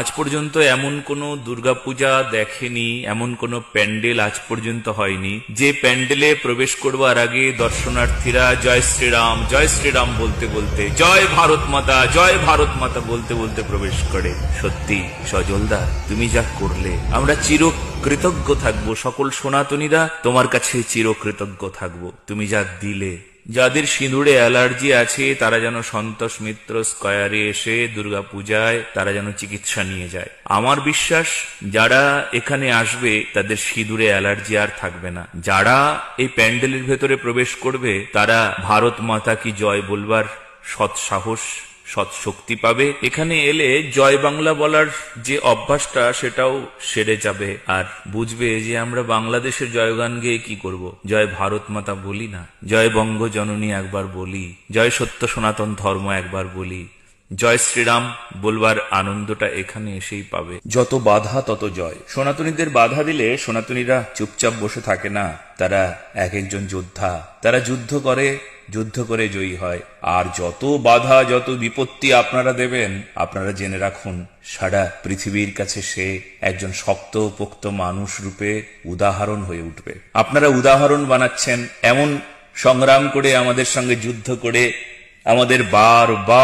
আজ পর্যন্ত এমন কোনো দুর্গাপূজা দেখেনি, এমন কোনো প্যান্ডেল আজ পর্যন্ত হয়নি। যে প্যান্ডেলে প্রবেশ করবার আগে দর্শনার্থীরা জয় শ্রীরাম জয় শ্রীরাম বলতে বলতে, জয় ভারত মাতা, জয় ভারত মাতা বলতে বলতে প্রবেশ করে। সত্যি, সজলদা, তুমি যা করলে, আমরা চির কৃতজ্ঞ থাকব সকল সনাতনীরা, তোমার কাছে চির কৃতজ্ঞ থাকব। তুমি যা দিলে, যাদের সিঁদুরে অ্যালার্জি আছে, তারা যেন সন্তোষ মিত্র স্কয়ারে এসে দুর্গাপূজায় তারা যেন চিকিৎসা নিয়ে যায়। আমার বিশ্বাস, যারা এখানে আসবে, তাদের সিঁদুরে অ্যালার্জি আর থাকবে না। যারা এই প্যান্ডেলের ভেতরে প্রবেশ করবে, তারা ভারত মাতা কি জয় বলবার সৎ সাহস সৎ শক্তি পাবে। এখানে এলে জয় বাংলা বলার যে অভ্যাসটা, সেটাও সেরে যাবে। আর বুঝবে যে আমরা বাংলাদেশের জয়গান গেয়ে কি করব। জয় ভারত মাতা বলি না। জয় বঙ্গ জননী একবার বলি। জয় সত্য সনাতন ধর্ম একবার বলি। জয় শ্রীরাম, বলবার আনন্দটা এখানে এসেই পাবে। যত বাধা, তত জয়। সনাতনীদের বাধা দিলে সনাতনীরা চুপচাপ বসে থাকে না। তারা এক একজন যোদ্ধা। তারা যুদ্ধ করে যুদ্ধ করে জয়ী হয়। আর যত বাধা, যত বিপত্তি আপনারা দেবেন, আপনারা জেনে রাখুন, সারা পৃথিবীর কাছে সে একজন শক্ত, পোক্ত মানুষ রূপে উদাহরণ হয়ে উঠবে। আপনারা উদাহরণ বানাচ্ছেন, এমন সংগ্রাম করে আমাদের সঙ্গে যুদ্ধ করে আমাদের বার বার